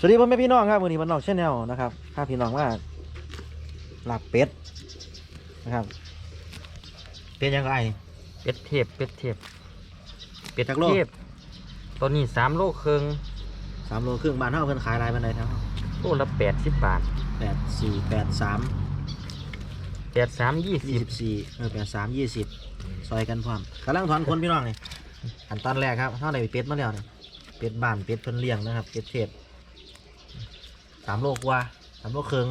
สวัสดีพ่อแม่พี่น้องครับวันนี้มันนอกชแนลนะครับพาพี่น้องว่าลาบเป็ดนะครับ เป็นยังไงเป็ดเทพเป็ดเทพเป็ดจักโลเทพตัวนี้สามโลครึ่งสามโลครึ่งบ้านเท่าเพิ่นขายอะไรบันไดเท่าโลละแปดสิบบาทแปดสี่แปดสามแปดสามยี่สิยี่บสิบสี่เออแปดสามยี่สิบซอยกันพร้อมกำลังถอนคนพี่น้องนี่อันตอนแรกครับเท่าไหร่เป็ดมาแล้วเนี่ยเป็ดบ้านเป็ดเพิ่นเลี้ยงนะครับเป็ดเทศ สามโลกว่าสามโลครึ่ง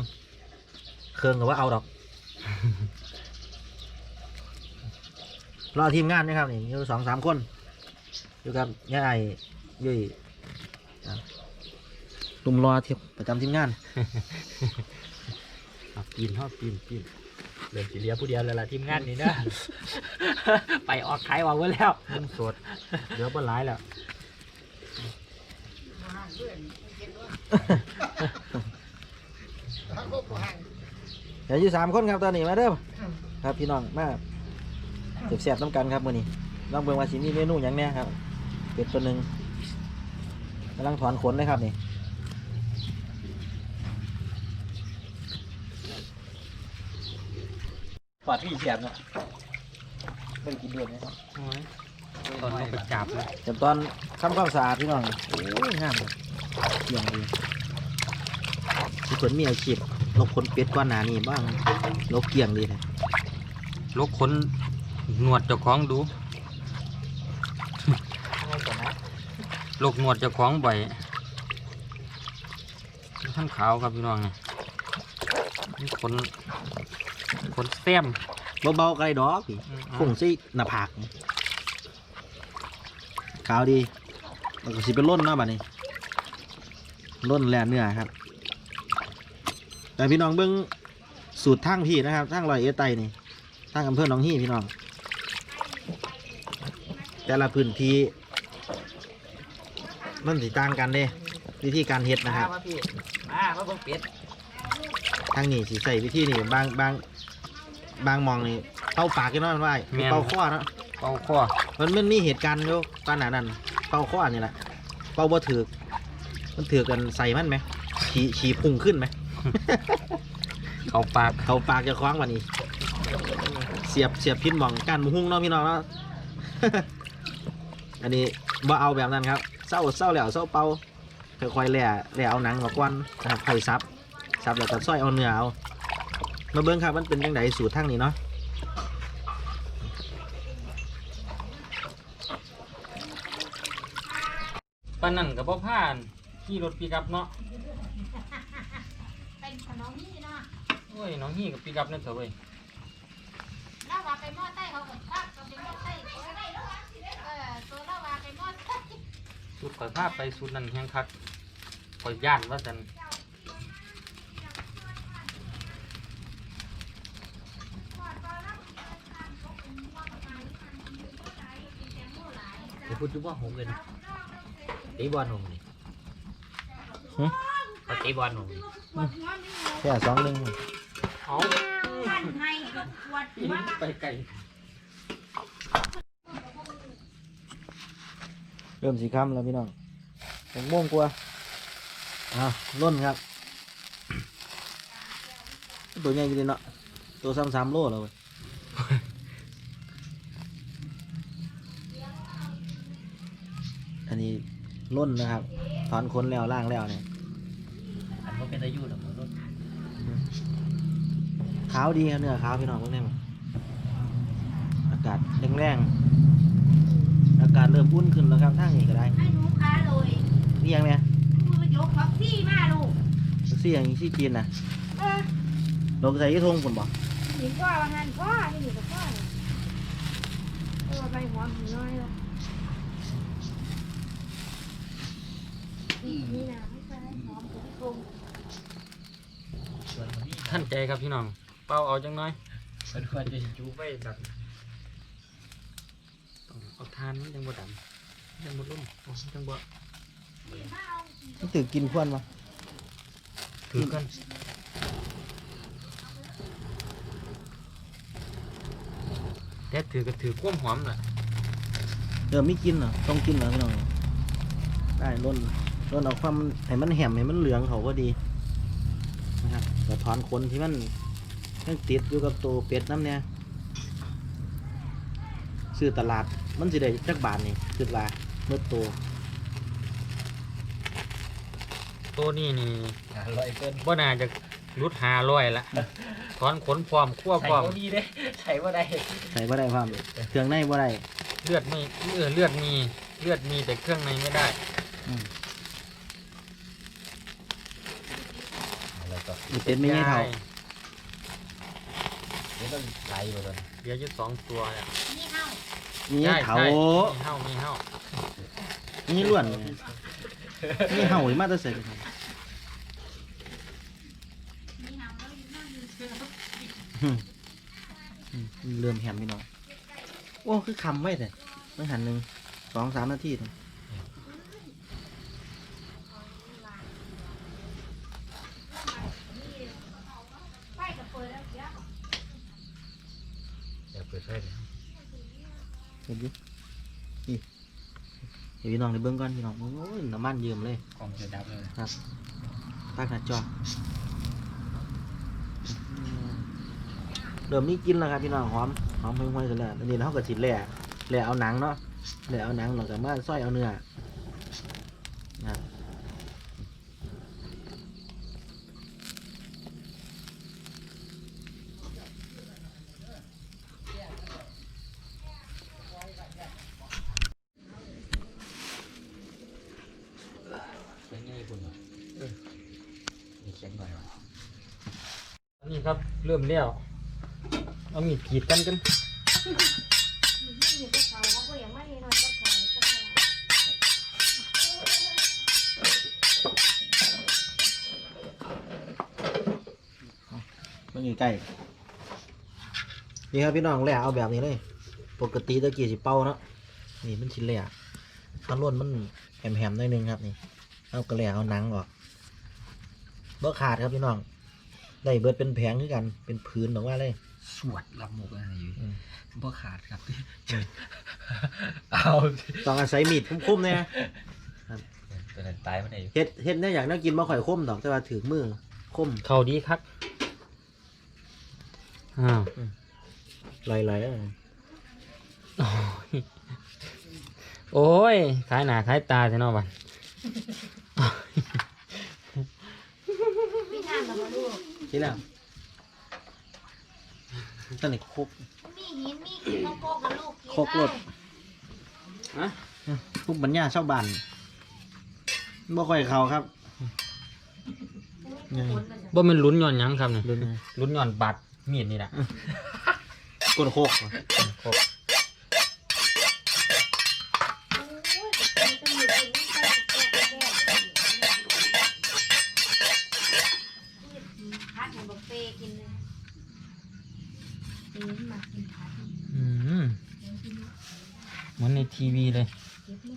ครึ่งกับว่าเอาดอกรอทีมงานนะครับนี่อยู่สองสามคน อยู่กับย่าไอ้ยุ้ยอะลุมรอทีมประจำทีมงานเอาปีนทอดปีนปีนเดินสีเหลียผู้เดียวเลยล่ะทีมงานนี่นะไปออกขายออกไว้แล้วมันสดเดี๋ยวปหลายแล้ว เดี๋ยวอยู่สามคนครับตอนนี้มาเด้อครับพี่น้องมาเจ็บแสบๆน้ำกันครับมื้อนี้ลองเบิ่งว่าสิมีเมนูหยังแหน่ครับเป็ดตัวหนึ่งกำลังถอนขนเลยครับนี่ปอดพี่แสบเนาะไม่ได้กินด้วยนะครับโอ้ยตอนนี้ไปจับเลยเดี๋ยวตอนทำความสะอาดพี่น้องโอ้ยงามเลยเยี่ยมดีทุกคนมีอาชีพ ลบขนเป็ดก้อนหนานี่บ้างลบเกลี่ยงดีเลยลกขนหนวดเจ้าของดูลกหนวดเจ้าของบ่อยท่านขาวครับพี่น้องนี่นี่ขนขนแซมเบาๆไกลดอกพี่อืมคงสิหน้าผากขาวดีแล้วก็สิเป็นร่นเนาะบัดนี้ร่นแลเนื้อครับ แต่พี่น้องเบิ้งสูตรทางพี่นะครับทางลอยเอไตนี่ทางอำเภอหนองฮี่พี่น้อง แต่ละพื้นที่มันสิต่างกันเด้วิธีการเฮ็ดนะครับมาพี่มามาเบิ่งเป็ดทางนี้สิใส่วิธีนี่บางบางบางหมองนี่เป่าปากกันเนาะมันว่าเป่าข้อเนาะเป่าข้อมันมันมีเหตุการณ์อยู่ตอนหนานั้นเป่าข้อนี่แหละเป่าบ่ถือกมันถือกันใส่มันไหมฉีฉีพุ่งขึ้นไหม เขาปากเขาปากจะคว้างวันนี้ เสียบเสียบพินหมองกันมุ้งเนาะพี่น้องเนาะอันนี้บ่เอาแบบนั้นครับเศร้าเศร้าแล้วเศร้าเป่าค่อยๆแหล่แหล่เอาหนังมาก้อนนะครับค่อยซับซับแล้วก็ซอยเอาเนื้อเอามาเบิ้งครับมันเป็นยังไงสูตรทั้งนี้เนาะปานนั่นกับบ่ผ่านขี่รถปีกับเนาะ นขนมนี่เนาะโอ้ยน้องฮี่กับปีกับนั่นเถอะเว้ยแล้วว่าไปหม้อไต้เขาก็ภาพก็เป็นหม้อไต้เออตัวแล้วว่าไปหม้อไต้สุดข่อยพาไปสุดนั่นแฮงคักข่อยย่านว่าซั่นเดี๋ยวพูดจุ๊บว่าหงเลยนะตีบอลหงนี่เขาเตะบอลหนู แค่สองหนึ่งเอาวันให้ก็ปวดหัวไปไกลเริ่มสีคำแล้วพี่น้องหกโมงกว่าอ่าล้นครับ ตัวใหญ่จริงเนาะ ตัวสามสามโลแล้วเว้ยอันนี้ล้นนะครับ ถอนขนแล้วล่างแล้วเนี่ยอันบ่เป็นอายุหรอกรถ ขาวดีครับเนื้อขาวพี่น้องเพิ่งได้มาอากาศแรงๆอากาศเริ่มอุ่นขึ้นแล้วครับทางนี้ก็ได้ให้หนูค้าเลยนี่ยังเนี่ยมือไปยกท็อปซี่มาลูกเสี่ยงที่จีนนะเออลงใส่ยี่ทงผมบอกหนีพ่อว่างั้นพ่อที่หนีกับพ่อเนี่ยเออไปหัวหูน้อยละนี่นะไม่ใช่หอมถึงคง ท่านใจครับพี่น้อง เป่าเอาจังน้อยเป็นควรจะจูไปแบบต้องเอาทานมันจังบ่ดำจังบ่รุ่มโอ้จังบ่มันตื่นกินควนมาถือกันแต่ถือก็ถือความหอมน่ะเดี๋ยวไม่กินเหรอต้องกินเหรอพี่น้องได้ล้นต้นเอาความให้มันแหมให้มันเหลืองเขาก็ดีนะครับแต่ถอนขนที่มัน ยังติดอยู่กับตัวเป็ดน้ำเนี่ยซื้อตลาดมันสิได้จักบาทนี่คือว่าเมื่อตัวตัวนี้นี่อร่อยเกินบ่น่าจะรุดหาร้อยละถอนขนพร้อมคั่วใส่พร้อมเขาดีเด้ใส่ว่าได้ใส่บ่ได้ความเครื่องในบ่ได้เลือดไม่เออเลือดมีเลือดมีแต่เครื่องในไม่ได้อืมแล้วก็มีเป็ดไม่ใช่เท่า เดี๋ยวต้องไหลไปเลยเหลืออยู่สองตัวเนี่ยนี่เฮามีใช่เถาใช่มีเห่ามีเห่ามีล้วนมีเห่าอีกมาแตะเสร็จนี่เฮาแล้วอยู่นั่นอยู่เชื่อเริ่มแหมพี่น้องโอ้คือคำไว้แต่ไม่หันหนึ่งสองสามนาทีเท่าไฟก็เปิดแล้วเดี๋ยว เดี๋ยวเปิดไฟเลย เห็นดินี่ เห็นพี่น้องในเบื้องก่อนพี่น้องโอ้ยน้ำมันเยิ้มเลยกล้องจะดับเลยครับตั้งหน้าจอเริ่มนี้กินแล้วครับพี่น้องหอมหอมห่วยๆกันแล้วอันนี้เราก็สิแหล่แหล่เอาหนังเนาะแหล่เอาหนังเราก็มาซอยเอาเนื้อนะครับ เป็นไงคุณมีเขียนหน่อยวะ อันนี้ครับเริ่ม แล้ว เอามีดกรีดกันกันมันอยู่ใกล้นี่ครับพี่น้องแหล่เอาแบบนี้เลย ปกติตะกี้สิเป่าเนาะนี่มันชิ้นแหล่ถ้าล้วนมันแหมๆหน่อยนึงครับนี่ เอากระแหล่เอาหนังออกบ่ขาดครับพี่น้อง ได้เบิดเป็นแผงคือกัน เป็นพื้นออกมาเลย สวดรับมุกอะไรอยู่อืมบ่ขาดครับเอาต้องอาศัยมีดคมๆเนี่ยนะตัวนั้นตายมันไหนอยู่เฮ็ดเฮ็ดเนี่ยอยากน่ากินมาข่อยคมดอกแต่ว่าถือมือคมเข้าดีครับอ้าวลอยๆแล้วโอ้ยโอ้ยขายหนาขายตาใช่เนาะบัดไม่ทานหรอกลูก ที่แล้วตอนนี้ครบมีหินมีกินต้องโคกกับลูกกินโคกรสฮะทุกบัญญาชาวบ้านบ่ค่อยเข้าครับได้บ่แม่นลุ้นย้อนหยังครับนี่เดินลุ้นย้อนบาดมีดนี่แหละกดโคกพั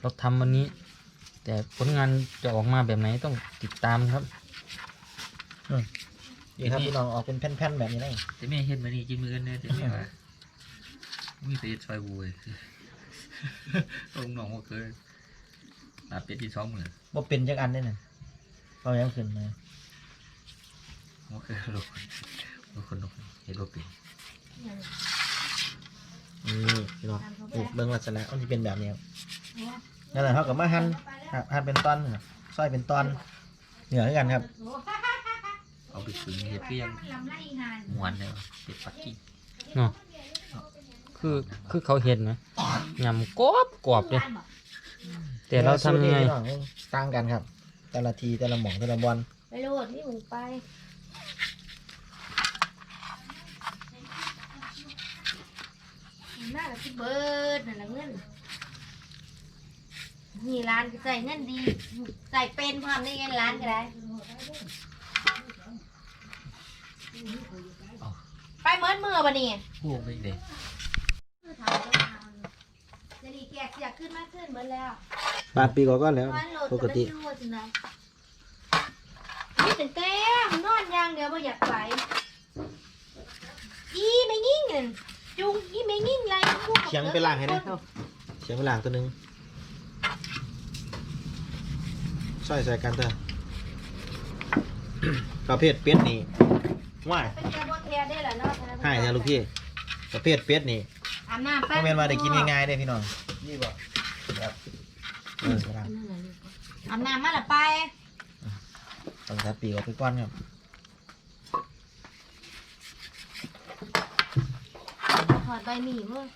เราทำวันนี้ แต่ผลงานจะออกมาแบบไหนต้องติดตามครับนี่ครับพี่น้องออกเป็นแผ่นๆแบบนี้เลยแต่แม่เห็นมานี่กินมือกันเนี่ยแต่แม่ว่ามีแต่ซอยบูเลยองน้องก็เคยมาเป็ดที่สองมือบ่เป็นจักอันได้น่ะเอายังขึ้นมาก็เคยลงลงคนลงเห็นว่าเป็น นี่พี่น้องนี่เบิ่งลักษณะมันสิเป็นแบบนี้ครับนั่นแหละเฮาก็มาหั่นครับหั่นเป็นตอนน่ะซอยเป็นตอนเหนือคือกันครับเอาไปถึงเห็ดก็ยังลำไรงานมวนเลยเป็ดปักกิ่งเนาะคือคือเขาเห็นนะยำกรอบกรอบเลยแต่เราทำยังไงสูตรนี้พี่น้องต่างกันครับ แต่ละทีแต่ละหม่องแต่ละบอลไปโลดนี่หมูไป น่าจะที่เบิร์ดนั่นแหละเงินนี่ร้านก็ใส่เงินดีใส่เป็นพร้อมได้เงินร้านก็ได้ ไปเมิดมือบ่นี่พูดไม่ได้จะดีแกอยากขึ้นมากขึ้นเบิดแล้วปาดปีก่อนก็แล้ว วันโหลดปกติจะได้รู้จังไดนี่เป็นเต้มนอนอย่างเดียวบ่อยากไปอีไม่ยิ่งนั่น จุงอีไม่ยิ่งไรพวกเสียงไปล่างให้ได้เอ้าเสียงไปล่างตัวหนึงซอยใส่กันเถอะ ประเภทเป็ดนี่ว่ายเป็นเจ้าบ่เทียได้ล่ะเนาะให้นะลูกพี่ประเภทเป็ดนี่อาบน้ำก็แม่นว่าได้กินง่ายๆได้พี่น้องนี่บ่เออครับอาบน้ำมาละไปต้องตัดปีกออกไปก่อนครับ อดใบหมี่เว้ย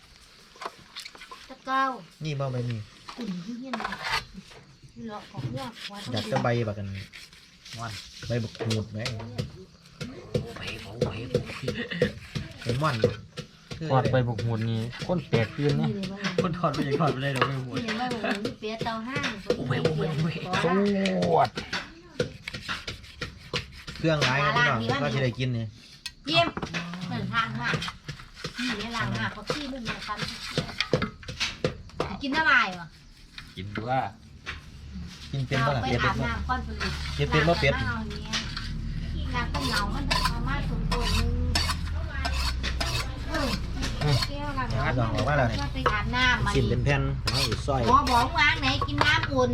ตะเก้านี่เบ้าใบมีอุ่นที่เฮียนมาเลาะของยากว่าอยากจะใบบักกันม่อนใบบักหูดไหมไปบ่ไหวบ่ใบม่อนทอดไปบุกหมุนนี่คนแปลกตื่นนี่นะเลยว่าคนทอดไปยังทอดไปได้ดอกไม่หมดนี่เลยว่ามีเปียเตาห้างโอ้ยโอ้ยโอ้ยขอสวดเครื่องร้ายครับพี่น้องก็จะได้กินนี่ยิ้มเหมือนทางมาก นี่ในหลังอะเขาขี้มึงเนี่ยกันกินน้ำลายวะกินดูว่ากินเป็นเอาบ่ล่ะไปเป็ดอาเป็บดบ่น้ำก้อนผลิตเก็บเป็นบ่เป็ดล้างแต่หน้าเอาเนี่ยขี้น้ำก็เหงามันเอามาถุงตัวนึงเออแก้วละอาดองออกมาแล้วนี่ก็ไปอาบน้ำมาชิ้นเป็นแผ่นเอาอยู่ซอยหมอบอกวางไหนกินน้ำอุ่น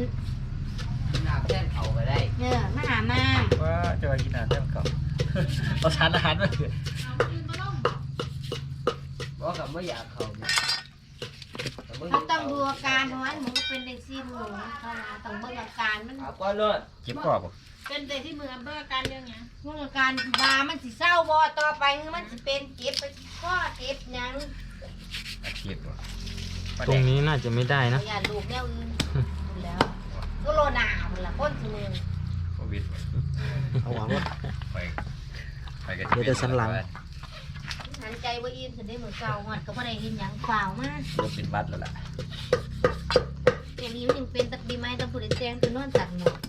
น้ำแท่นเขาไปได้เออมาหามาว่าจะไปกินน้ำแท่นเขาเราทานอาหารมาเถอะ บอกกับไม่อยากเขาเนี่ยเขาต้องดูอาการเพราะว่ามันก็เป็นเด็กซี่มือเขานะต้องเบิ่งอาการมัน เอาก้อนเลยเจ็บกรอบบ่เป็นเด็กที่มือเบิ่งอาการเรื่องไงเบิ่งอาการบามันสิเศร้าบ่ต่อไปมันสิเป็นเจ็บไปข้อเจ็บหยังเจ็บบ่ตรงนี้น่าจะไม่ได้นะอย่าลูกแนวอื่นพูดแล้วก็โลนาหมดละคนสิมือโควิดเอาหวังว่าไปไปกันเดี๋ยวจะสันหลัง หันใจบ่อิ่มสิได้มื้อเช้าฮอดก็บ่ได้เห็นหยังเปล่ามารถเป็นบัตรแล้วล่ะเดี๋ยวนี้มันยังเป็นตะปีไม้ตะผู้ได้แซงตัวนอนตัดหมอน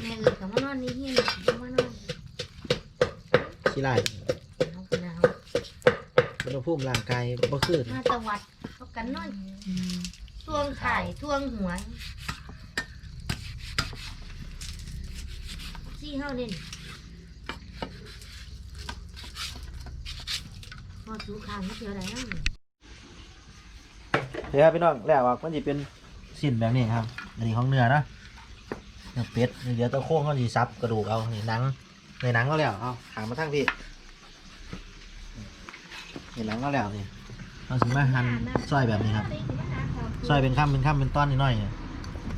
แม่เอ้ยก็มานอนนี่เฮียนก็มานอนขี้ไล่เอากันเอาอุณหภูมิร่างกายบ่คือมาตะวัดเขากันนอนทวงไข่ทวงหัวซี่เฮาเด่นพอ สูขางนี่เที่ยวได้เนะเดี๋ยวพี่น้องแล้วว่ามันจะเป็นสิ้นแบบนี้ครับ อันนี้ของเนื้อนะเนื้อเป็ดเดี๋ยวตะโค้งเขาจะซับกระดูกเอานี่หนังในหนังก็แล้วเอาหางมาทั้งพี่นี่หนังก็แล้วนี่เอาสิมาหั่นซอยแบบนี้ครับซอยเป็นข้ามเป็นข้ามเป็นต้อนนิดหน่อยเนี่ย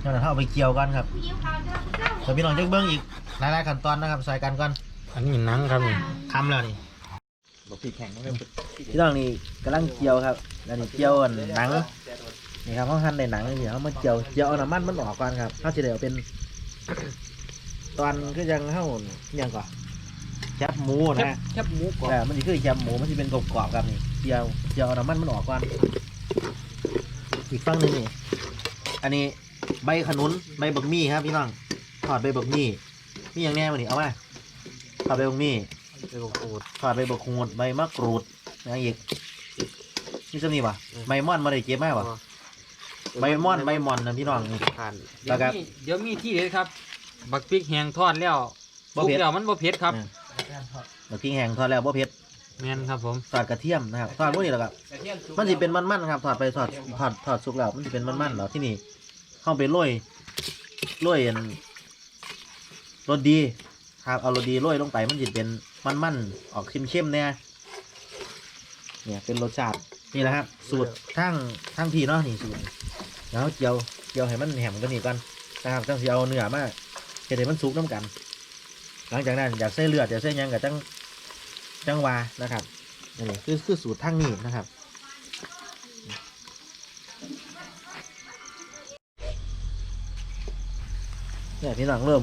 เดี๋ยวเราเอาไปเกี่ยวกันครับเขาเจ้าผู้เจ้าเดี๋ยวพี่น้องจะเบิ้งอีกหลายๆขั้นตอนนะครับซอยกันก่อนอันนี้หนังครับนี่คำแล้วนี่ บอกพี่แข่งไม่เป็นพี่น้องนี่กำลังเกี่ยวครับแล้วนี่เกี่ยวอันหนังนี่ครับเขาหั่นในหนังนี่เขามาเกี่ยวเกี่ยวเอาน้ำมันมันออกก่อนครับเขาจะได้เอาเป็น ตอนคือยังเข้าอหยังก่อนแคบหมูนะแคบหมูกรอบแต่มันจะคือแคบหมูมันจะเป็นกรอบๆครับนี่เกี่ยวเกี่ยวเอาน้ำมันมันออกก่อนอีกฝั่งหนึ่งนี่อันนี้ใบขนุนใบบักมี่ครับพี่น้องถอดใบบักมี่มีอย่างแน่มานี่เอามาถอดใบบักมี่ ไปบอกโคตรถอดใบบักหูดใบมะกรูดอะไรอีกนี่จะนี่ปะใบม่อนมาได้เก็บไหมวะใบม่อนใบม่อนนะพี่น้องนี่ผ่านแล้วก็เดี๋ยวมีเดี๋ยวมีที่เด็ดครับ บักพริกแห้งทอดแล้วบ่สุกเผ็ดแล้วมันบ่เผ็ดครับบักกิ้งแห้งทอดแล้วบ่เผ็ดแม่นครับผมทอดกระเทียมนะครับทอดพวกนี้แล้วก็มันสิเป็นมันๆครับทอดไปทอดทอดทอดสุกแล้วมันสิเป็นมันๆแล้วที่นี่เข้าไปโรยโรยอันรสดีครับเอารสดีโรยลงไปมันสิเป็น มันๆออกเข้มๆเนี่ยเนี่ยเป็นรสชาตินี่แหละครับ สูตรทั้งทั้งพี่เนาะนี่สูตรแล้วเจียวเจียวให้มันแหมกันนี่ก่อนนะครับจังสิเอาเนื้อมาเฮ็ดให้มันสุกน้ำกัน หลังจากนั้นอยากใส่เลือดอยากใส่ยังก็จังจังวานะครับนี่คือคือสูตรทั้งนี้นะครับเนี่ยพี่น้องเริ่ม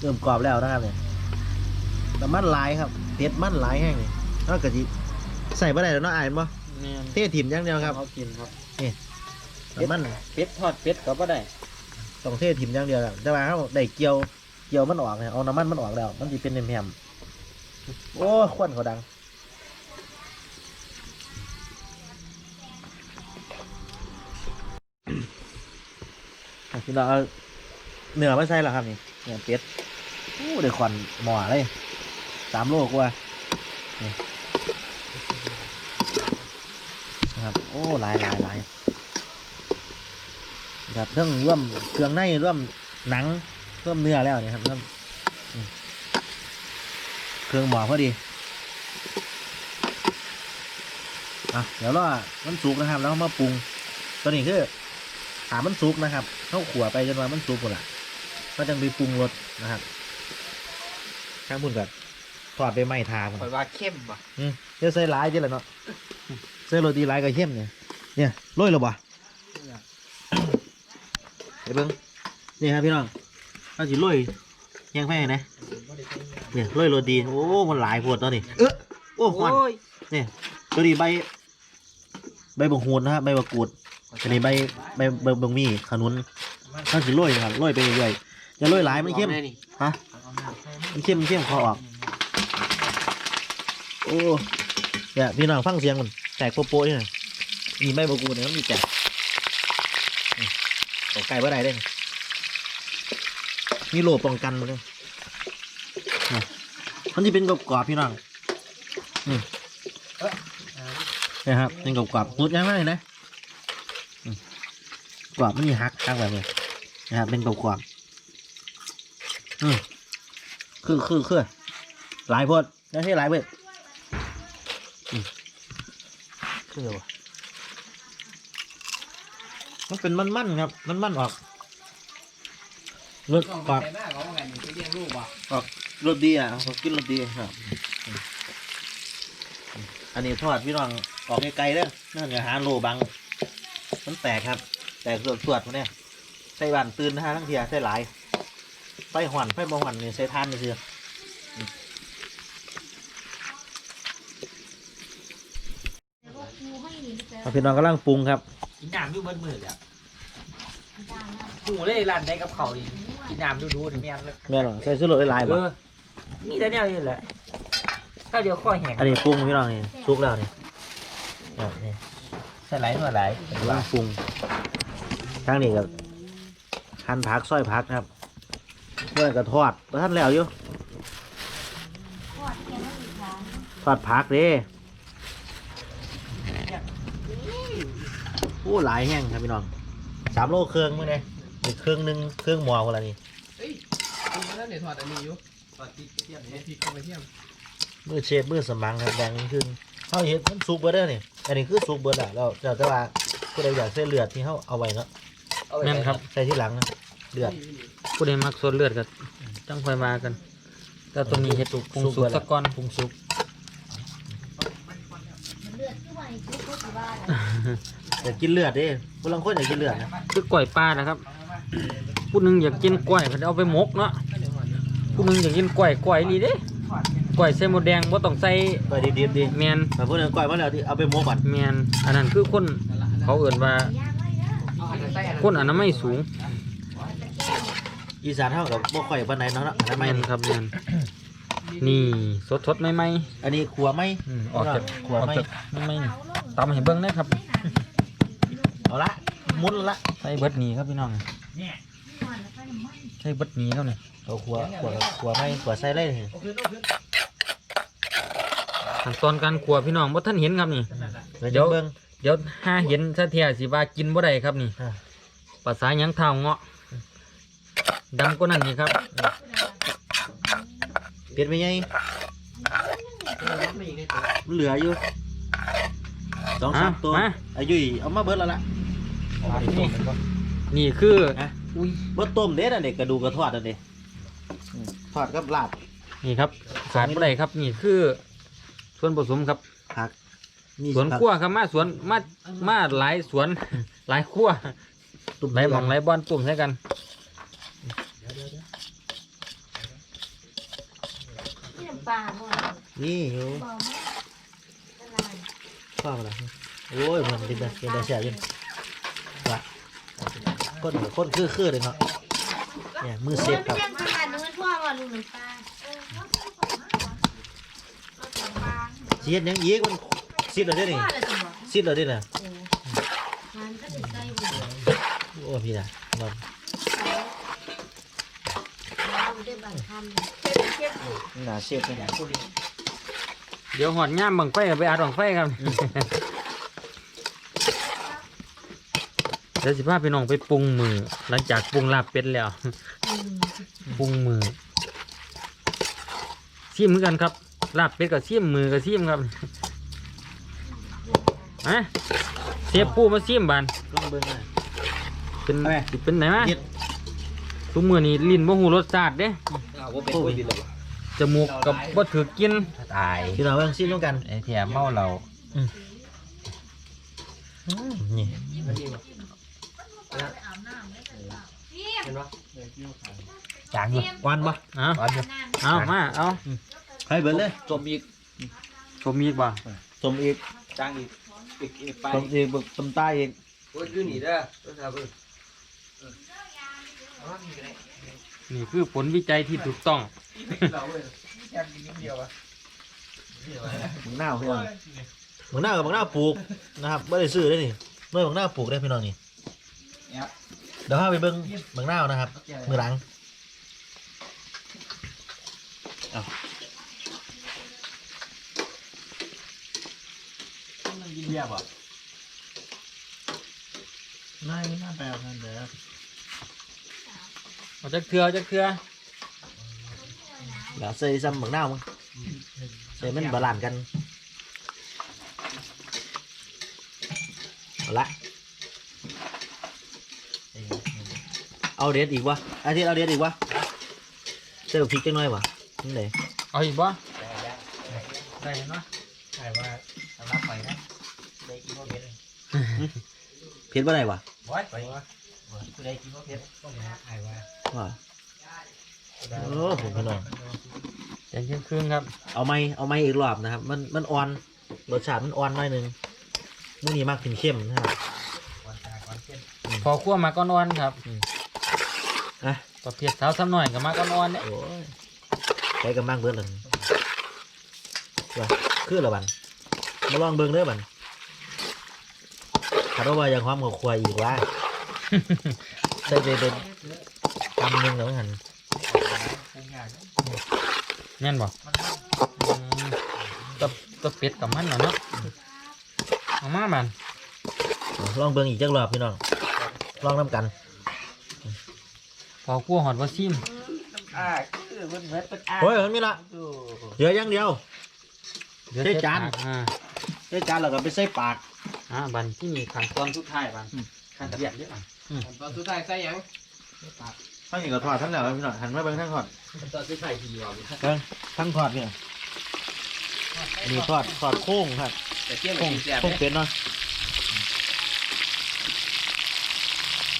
เริ่มกรอบแล้วนะครับเนี่ย แต่มันหลายครับเผ็ดมันหลายแห้งนี่แล้วกะจิใส่บ่ได้แล้วเนาะอายบ่แม่นเทถิ่มอย่างเดียวครับเขากินครับแต่มันเป็ดทอดเป็ดก็บ่ได้ต้องเทถิ่มอย่างเดียวครับแต่ว่าเขาได้เกี่ยวเกี่ยวมันออกเนี่ยเอาน้ำมันมันออกแล้ว มันจะเป็นแหมๆโอ้ควันเขาดังอะพี่น้องเอาเนื้อมาใส่แล้วครับนี่เนื้อเป็ดโอ้ได้ควันหมอเลย สามโลกว่านี่นะครับโอ้หลายหลายหลายครับเรื่องร่วมเครื่องในร่วมหนังเพิ่มเนื้อแล้วเนี่ยครับเพิ่อืมเครื่องหมอพอดีอะเดี๋ยวรอมันสุกนะครับ แล้วมาปรุงตัวนี้คือถามมันสุกนะครับเข้าขัวไปจนว่ามันสุกหมดละก็จังไปปรุงรสนะครับข้างบุญกับ ทอดไปไหม้ทาผมข่อยว่าเข้มป่ะอืมเดี๋ยวใส่หลายเจ้าละเนาะใส่โรตีหลายก็เข้มเนี่ยเนี่ยโรยหรอบ่เดี๋ยวเบิ้งนี่ครับพี่น้องเอาสิโรยยังไงนะเนี่ยโรยโรตีโอ้มันหลายปวดตอนนี้เออโอ้ควันเนี่ยตัวนี้ใบ ใบบงหูดนะครับใบบกรูดตัวนี้ใบใบใบบงมีขนุนถ้าสิโรยนะครับโรยไปเรื่อยๆอย่าโรยหลายมันเข้มฮะมันเข้มมันเข้มคอออก โอ้เนี่ยพี่น้องฟังเสียงมันแตกโป๊ะๆนี่นะมีใบบกูเนี่ยมันมีแตกนี่ตกไก่บ่ได้เด้งมีโลป้องกันมาเลยนี่มันจะเป็นกรอบๆพี่น้องนี่นะครับเป็นกรอบๆมุดง่ายมากเลยนะอืมกรอบมันมีฮักฮักแบบนี้นะครับเป็นกรอบๆอืมคือคือคือหลายโพดไม่ใช่หลายเว้ย คือวะมันเป็นมันๆครับ มันๆออกรสออกออกรสดีอะเขากินรสดีครับอืมอันนี้ทอดพี่น้องออกไกลๆเด้อนั่นอย่าหาโลบัง มันแตกครับ แตกสวดๆมาเนี่ยใส่บานตื่นนะฮะทั้งเทียใส่หลายไฟหวันไฟบ่หวันนี่ใส่ทานนี่เสือ แล้วก็ครูให้หนีไป เอา พี่น้องกำลังปรุงครับกินน้ำอยู่เบิดมือเลยอะจ้างนะหูเลยร้านได้กับเขาวดิกินน้ำดูดูๆถึงแม่นเลยแม่หรอใส่ซื้อรสหลายๆเอบ่อมีแต่แนวนี้แหละถ้าเดี๋ยวข้อแห้งอันนี้ปรุงพี่น้องนี่ซุกแล้วนี่อะนี่ใส่ไหลหน่อยไหลกำลังปรุงทางนี้กับหั่นผักซอยผักครับเมื่อก็ทอดแล้วท่านแล้วอยู่ทอดแกงไม่มีทางทอดผักเด้ อ้หลายแห้งครับพี่น้องสามโลเครื่องมื้อนี้นี่เครื่องหนึงเครื่องหมอคนละนี่คุณมาแล้วเนี่ยถอดอันนี้อยู่ถอดพริกเทียมเนี่ยพริกเข้าไปเทียมมือเชฟมือสมังครับแบ่งครึ่งเขาเห็นมันสุกเบิดเด้อนี่อันนี้คือสุกเบิดอะแล้วแล้วแต่ว่าผู้ใดอยากใส่เลือดที่เขาเอาไว้เนาะเอาไปแม่นครับใส่ที่หลังนะเลือด ผู้ใดมักส่วนเลือดก็จังค่อยมากันแต่ตัวนี้เฮ็ดปรุงสุกเบิดสักก่อนปรุงสุก เลือดที่ว่าคือเขาสิว่าอ ยากกินเลือดเด้ผู้ลังคนอยากกินเลือดนะคือกล้วยปลานะครับ ผู้หนึงอยากกินกล้วยเขาจะเอาไปหมกเนาะ ผู้หนึงอยากกินกล้วยกล้วยนี่เด้กล้วยใส่หมดแดงบ่ต้องใส่ไปดีดีดีแมนแต่พูดถึงก่อยมาแล้วที่เอาไปโมก่อนแมนอันนั้นคือคนเขาเอื่นว่าย่างไว้เด้อคนอนามัยสูง อีสานเท่ากับบ่ค่อยปานไหนเนาะอันนั้นแมไม่นครับแมนนี่สดสดๆใหม่อันนี้ขัวไหมๆอืมออกจากขัวออกไหมจากใหม่ๆตำให้เบิ่งนะครับ เอาละหมุนละใส่เบิดหนี้ครับพี่น้องใส่เบิดหนี้ครับนี่เอาขัวขัวขัวไหมขัวใส่เลยนี่ขั้นตอนการขัวพี่น้องบ่ท่านเห็นครับนี่เดี๋เดี๋ยยววเบิ่งเดี๋ยวถ้าเห็นซะเทียสิว่ากินบ่ได้ครับนี่อ่าภาษาหยังเท้าเงาะดำกว่านั้นนี่ครับเปลี่ยนไปไงเหลืออยู่สองสามอะตัวมาอายุยเอามาเบิดแล้วล่ะ นี่นี่คือนะอุ้ยบ่ต้มเด้น่ะเด็กกระดูกกระทอดนั่นเด้ทอดกับลาบ นี่ครับขาดบ่ได้ครับ นี่คือ ส่วนผสมครับผักสวนขั้วครับมาสวนมามาหลายสวน หลายขั้วตุ่มหลายหมองหลายบอนตุ่มใช่กันที่น้ำปลาบ่นี่อยู่บ่มาตลาอะไรโอ้ยมันเป็นแต่เป็นแต่เสียอยิน คนคนคือคือเลยเนาะเนี่ยมือเซฟครับเรื่องขนาดนู้นพ่อว่าลูกน้ำปลาเออเขาเอาของปลาเสียดหยังอีกมันซิดเลยได้นี่พ่อละจังหวะซิดเลยได้น่ะโอ้มันก็สิใส่บุญโอ้พี่น่ะนอนเราได้บางคำนี่น่ะเซฟเลยนะเดี๋ยวหอดย่ามบังไฟก็ไปอัดบังไฟครับ เดี๋ยวสิพาพี่น้องไปปรุงมือ หลังจากปรุงลาบเป็ดแล้วอืมปรุงมือซิมเหมือนกันครับลาบเป็ดกับซิมมือกับซิมครับฮะเสียบปูมาซิมบานลองเบิ่งหน่อยเป็นเอาไหมสิเป็นไหนมาเฮ็ดทุกมือนี่ลิ้นบ่หูรสชาติเด้เอาว่าเป็นคนดีเลยจมูกกับบ่ถือกินตายพี่น้องเบิ่งซิมร่วมกันไอ้แถมเมาเรานี่ จางอยู่หวานบ่เอาร้อนอยู่เอามาเอาให้เบิ่งเลยจมอีกชมอีกบ่สมอีกจางอีกอีกอีกไปสมอีกเบิ่งสมใต้อีกโอ้ยอยู่นี่เด้อต้องทำเบิ่งนี่คือผลวิจัยที่ถูกต้องมึงหน้าวพี่น้องมึงหน้าวกับมึงหน้าวปลูกนะครับไม่ได้ซื้อได้นี่เมื่อมึงหน้าวปลูกได้พี่น้องนี่ เดี๋ยวพาไปเบิ่งมึงหน้าวนะครับ มือหลังเอากินเบียร์ป่ะน่าไม่น่าแปลกันเด้อเอาจักเทือจักเทือเดี๋ยวใส่ซ้ำมึงหน้าวมึงใส่มันบาลานซ์กันเอาละ เอาเด็ดอีกวะอาทิตย์เอาเด็ดอีกวะใส่พริกจังหน่อยวะนี่ไหนเอาอีกบ่ได้เนาะใช่ว่าสำหรับไปนะได้กินว่าเพชรเผ็ดบ่ได้วะบอยไปกูได้กินว่าเพชรก็มาไอ้ว่าว่าโอ้ผมพี่น้องใจเย็นครึ่งครับ เอาไม้เอาไม้อีกรอบนะครับ มันมันอ่อนรสชาติมันอ่อนหน่อยหนึงมื้อนี้มากเข้มๆนะครับวันตาก่อนเช่นพอคั่วมาก็นอนครับ อะประเภทสาวซ้ำหน่อยก็มาก็นอนเนี่ยโอ้ยใช้กำลังเบิดเลยว่าคือละบันมาลองเบิ่งเด้อบันถ้าว่าอย่างความกับควายอีกว่าใส่ไปเป็นกำหนึงแล้วหันปรุงยากแม่นบ่อืมตะตะเป็ดกับมันน่ะเนาะเอามาบันลองเบิ่งอีกจักรอบพี่น้องลองน้ำกัน พอคั่วหอดว่าซิมอ่าคือมันเหมือนเป็นอ่าโอ้ยมันมีละเหลืออย่างเดียว เดี๋ยวใส่จานปกอ่าใส่จานแล้วก็ไปใส่ปาก อ่าบันที่นี่ขั้นตอนสุดท้ายบันขั้นเดียดเยอะอะตอนสุดท้ายใส่หยังทั้งนี้ก็ทอดทั้งแล้วพี่น้องหันมาเบิ่งทั้งทอดตอนที่ใส่ทีเดียวเบิ่งทั้งทอดเนี่ยอันนี้ทอดทอดโค้งครับแต่เที่ยงโค้งกินแซ่บโค้งเป็ดเนาะ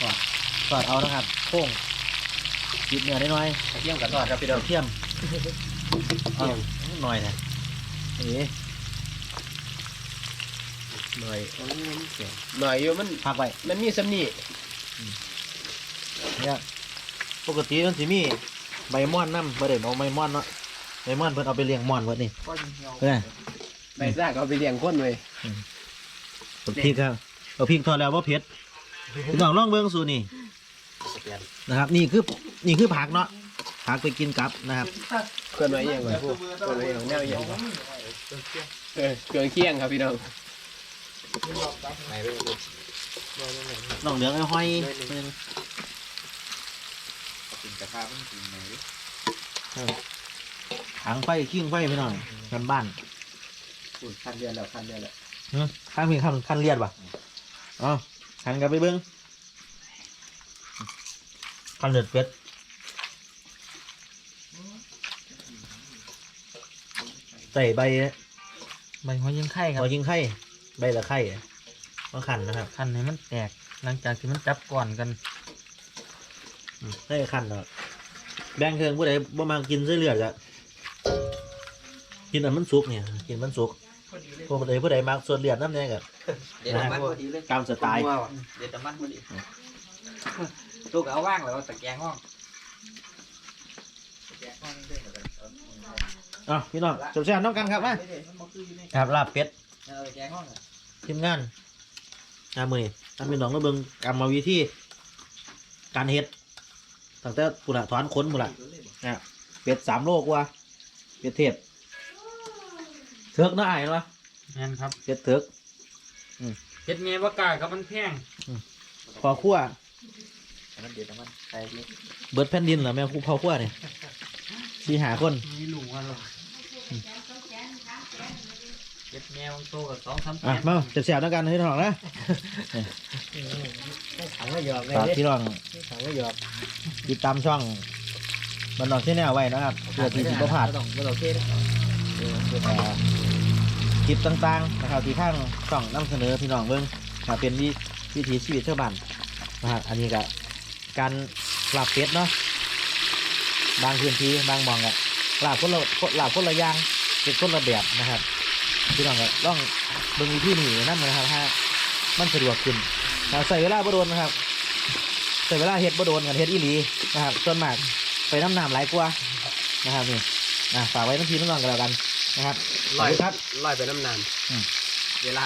ทอดทอดเอานะครับโค้ง จิบเนื้อได้น้อยเที่ยงกับทอดครับพี่เดี๋น้ยอวงเทียมเอาหน่อยนะนี่หน่อยหน่อยอยู่มันพักไปมันมีสำนีเนี่ยปกติมันสิมีใบม่อนน้ำประเด็นเอาใบม่อนเนาะใบม่อนเพิ่นเอาไปเลี้ยงม่อนเพิ่นนี่เออใบซ่ากเอาไปเลี้ยงคนเลยเอาพริกครับเอาพริกทอดแล้วว่าเผ็ดพี่น้องลองเบิ่งสู ตรนี่นะครับ นี่คือนี่คือผักเนาะผักไปกินกับนะครับเกินหน่อยยังไงพวกเกินหน่อยยังแนวยังเออเกินเคียงครับพี่น้องน้องเหลืองไอ้ห้อยกินกระทะมันกินไหนถังไฟขิ้งไฟพี่น้องกันบ้านฝุ่นคันเดือนแล้วคันเดือนแล้วเนาะข้างมีข้างขั้นเลียดป่ะเอ๋อหันกันไปเบิ่ง ขั้นเลือดเป็ดใส่ใบใบหัวยิงไข่ครับหัวยิงไข่ใบละไข่มาขันนะครับขั้นให้มันแตกหลังจากที่มันจับก่อนกันให้ขันเนาะแบ่งเครื่องผู้ใดบ่มากินเส้เลือดอะกินอันมันสุกเนี่ยกินมันสุกผู้ใดผู้ใดมาส่วนเลือดน้ำเนี่ยก็เดี๋ยวมันพอดีเลยตามสไตล์เดี๋ยวมันพอดี ลูกเอาว่างแล้วตะแกงห้องอะพี่น้องจบแซ่บน้องกันครับมาครับลาบเป็ดเอาตะแกงห้องทีมงานอามือนี่ทำเป็นน้องก็เบิ่งกรรมวิธีการเฮ็ดตั้งแต่ปุระถอนขนปุระนะเป็ดสามโลกว่า เป็ดเทศเถือกเนาะไอ้ายเนาะแม่นครับเป็ดเถือกเฮ็ดไงว่ากล้าครับมันแพงพอคั่วอั นนั้นเดี๋ยวน้ำมันใส่ดิเบิดแผ่นดินเหรอแม่ครูพ่อขั้วเนี่ยสี่หาคนไม่รู้ว่าหรอกเก็บแมวโตกับสองสามอะมาจะเสียบๆแล้วกันให้ทองนะถังก็หยอกเลยฝากพี่น้องถังก็หยอกติดตามช่องบันดอนที่แนวไว้นะครับเพื่อที่สิบพลาดต้องไม่ต้องเท่นะเอ่อคลิปต่างๆนะครับที่ข้างช่องนำเสนอพี่น้องเบิ่งถ้าเป็นวิวิถีชีวิตชาวบ้านนะครับอันนี้ก็ การลาบเป็ดเนาะบางพื้นที่บางหมองก็ลาบคนละลาบคนละอย่างเป็นคนละแบบนะครับพี่น้องก็ลองเบิ่งวิธีนี้นั่นนะครับถ้ามันสะดวกขึ้นถ้าใส่เวลาบ่โดนนะครับใส่เวลาเฮ็ดบ่โดนกันเฮ็ดอีหลีนะครับส่วนมากไปน้ำน้ำหลายกว่านะครับนี่นะฝากไว้ทั้งทีน้องๆกันแล้วกันนะครับลอยครับลอยไปน้ำนานเวลา